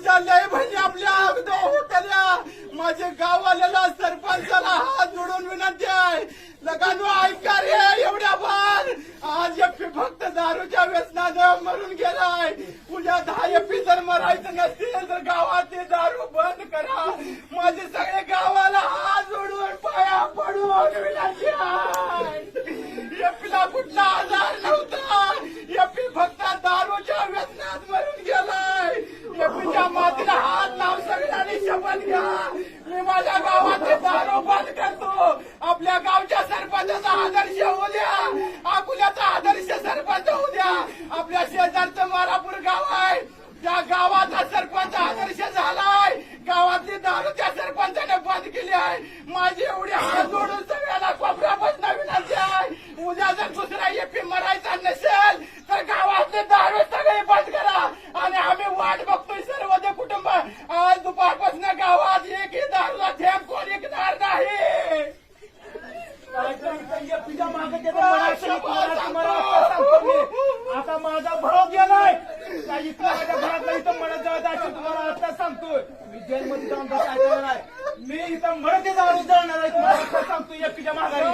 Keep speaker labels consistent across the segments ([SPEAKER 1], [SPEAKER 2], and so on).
[SPEAKER 1] तुझ्या लय बहिणी आपल्या अगदी होतल्या. माझे गाववाल्याला सरपंचाला हात जोडून विनंती आहे. लगानो ऐका रे एवढ्या बार. आज एपी फक्त दारूच्या व्यसनानं मरून गेलाय. उद्या दहा एपी जर मरायचं नसतील तर गावाचे दारू बंद करा. माझे सगळे गावाला हात जोडून पाया पडून विनंती आहे. एपीला कुठला आजार नव्हता एफी फक्त दारूच्या व्यसनात मरून गेलाय एफीच्या मातीला हात लाव सगळ्यांनी शपथ घ्या मी माझ्या गावाचे दारू बंद करतो आपल्या गावच्या सरपंचाचा आदर्श होऊ द्या अकोल्याचा आदर्श सरपंच होऊ द्या आपल्या शेजारचं मारापूर गाव आहे त्या गावाचा सरपंच आदर्श झालाय गावातली दारू त्या सरपंचाने बंद केली आहे माझी एवढी हात जोडून सगळ्याला कोपऱ्यापासून विनंती आहे उद्या जर दुसरा एपी मरायचा नसेल तर गावातले दारू सगळे बंद करा आणि आम्ही वाट बघतोय सर्व ते कुटुंब आज दुपारपासून गावात एकही दारूला थेंब कोण विकणार नाही
[SPEAKER 2] तुझ्या मागे आता माझा भाव गेलाय का इथं माझ्या घरातला इथं म्हणत जायचं अशी तुम्हाला आता सांगतोय मी जेलमध्ये जाऊन बसायचं नाही मी इथं म्हणत जाऊन जाणार आहे तुम्हाला आता सांगतो माघारी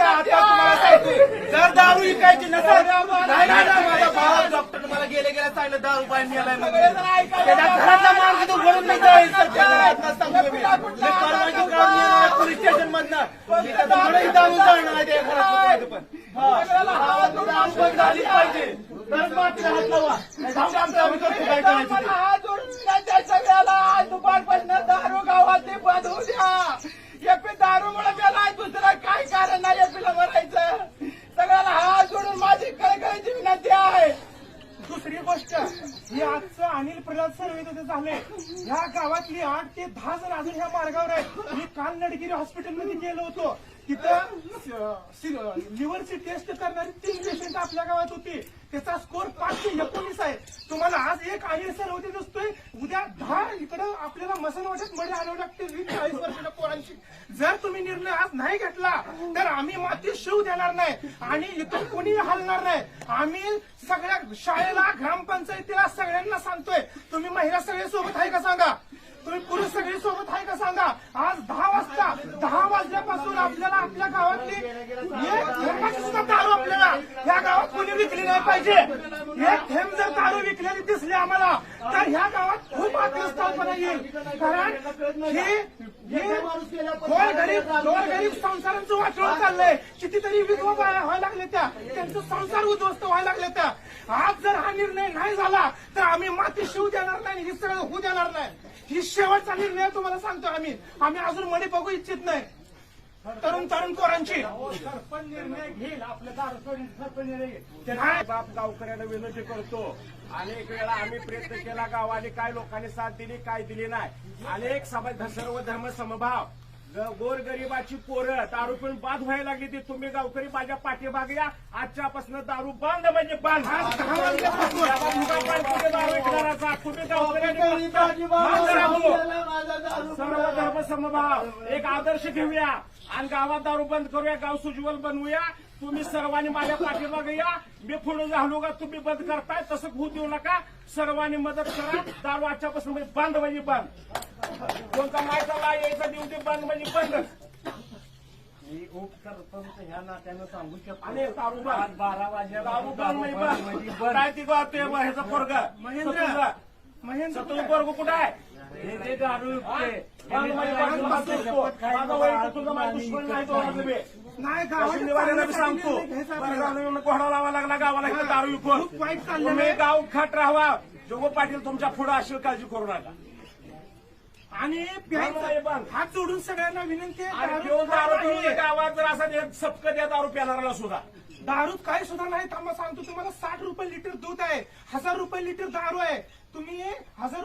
[SPEAKER 2] आता तुम्हाला सांगतोय जर दारू विकायची नसेल नाही नाही, नाही, भाव डॉक्टर मला गेले गेल्या सांगितलं दारू पाणी. त्याच्या घरातला मार्ग तो म्हणून नाही जायचं त्या घरातला सांगतो मी मी परवानगी काढून येणार पोलीस स्टेशन मधनं मी जाऊन जाणार आहे त्या घरात पण. हा. दारू बंद झाली पाहिजे. तरच मात्र हात लावा. नाही जाऊ दे आमचं आम्ही करतो काय करायचं? ते.
[SPEAKER 1] सगळ्याला आज दुपारपासून दारू गावात बंद होऊ द्या. एपी दारू मुळे दुसरं काय कारण नाही एपीला भरायचं. सगळ्याला हात जोडून माझी कळकळीची विनंती आहे.
[SPEAKER 2] दुसरी गोष्ट ही आजचं अनिल प्रल्हाद सर्वे तिथे झाले. ह्या गावातली आठ ते दहा जण अजून ह्या मार्गावर आहेत. मी काल नडगिरी हॉस्पिटलमध्ये गेलो होतो. तिथं लिव्हरची टेस्ट करणारी तीन पेशंट आपल्या गावात होती. त्याचा स्कोर पाचशे एकोणीस आहे. तुम्हाला आज एक आय सर होते दिसतोय. उद्या दहा इकडं आपल्याला मसन वाटत मध्ये आणावं लागते वीस चाळीस वर्षाच्या पोरांची. जर तुम्ही निर्णय आज नाही घेतला तर आम्ही माती शिव देणार नाही. आणि इथून कोणी हलणार नाही. आम्ही सगळ्या शाळेला ग्रामपंचायतीला सगळ्यांना सांगतोय. तुम्ही महिला सगळे सोबत आहे का सांगा? तुम्ही पुरुष सगळी सोबत आहे का सांगा? आज दहा वाजता दहा वाजल्यापासून आपल्याला आपल्या गावातली सुद्धा दारू आपल्याला या गावात कोणी विकली नाही पाहिजे. एक थेंब जर दारू विकलेली दिसली आम्हाला तर ह्या गावात खूप अतिस्थापना येईल. कारण हे गरीब संसारांचं वाटोळ चाललंय. कितीतरी विधवा व्हायला लागले त्या. त्यांचं संसार उद्ध्वस्त व्हायला लागले त्या. आज जर हा निर्णय नाही झाला तर आम्ही माती शिव देणार नाही हे सगळं होऊ देणार नाही. ही शेवटचा निर्णय तुम्हाला सांगतो आम्ही. आम्ही अजून मणी बघू इच्छित नाही. तरुण तरुण पोरांची.
[SPEAKER 3] सरपंच निर्णय घेईल आपल्या सरपंच निर्णय घेईल. बाप गावकऱ्यांना विनंती करतो. अनेक वेळा आम्ही प्रयत्न केला गावाने काय लोकांनी साथ दिली काय दिली नाही. अनेक समाज सर्व धर्म समभाव. गोरगरिबाची पोरं दारू पिऊन बाद व्हायला लागली ती तुम्ही गावकरी माझ्या पाठीमागे या आजच्यापासून दारू बंद म्हणजे बंद दारू विकणाराचा तुम्ही. सर्व धर्म समभाव एक आदर्श घेऊया आणि गावात दारू बंद करूया गाव सुज्वल बनवूया तुम्ही सर्वांनी माझ्या पाठीमागे या मी पुढे झालो का तुम्ही बंद करताय तसं होऊ देऊ नका सर्वांनी मदत करा दारू आजच्यापासून म्हणजे बंद म्हणजे बंद कोणता मायचा यायचा देऊ दे बंद म्हणजे बंद.
[SPEAKER 4] मी उपसरपंच ह्या नात्यानं सांगू शकतो. बारा
[SPEAKER 3] म्हणजे काय ती ते ह्याचा पोरग.
[SPEAKER 2] महेंद्र. महेंद्र.
[SPEAKER 3] सतुल पोरग कुठं आहे?
[SPEAKER 4] हे जे दारू
[SPEAKER 3] नाही तो सांगतो. घोडा लावा लागला गावाला दारू विकून. तुम्ही. गाव खाट राहावा. जोगो पाटील तुमच्यापुढे अशी काळजी करू नका.
[SPEAKER 2] आणि
[SPEAKER 3] बंद.
[SPEAKER 2] हात जोडून सगळ्यांना विनंती आहे
[SPEAKER 3] आणि
[SPEAKER 2] दारू
[SPEAKER 3] घेऊन दारू
[SPEAKER 2] काय
[SPEAKER 3] पिऊन
[SPEAKER 2] नाही.
[SPEAKER 3] गावात जर असं एक सपक द्या दारू पिणाराला सुद्धा
[SPEAKER 2] दारूत काही सुद्धा नाही थांबा सांगतो तुम्हाला साठ रुपये लिटर दूध आहे हजार रुपये लिटर दारू आहे तुम्ही हजार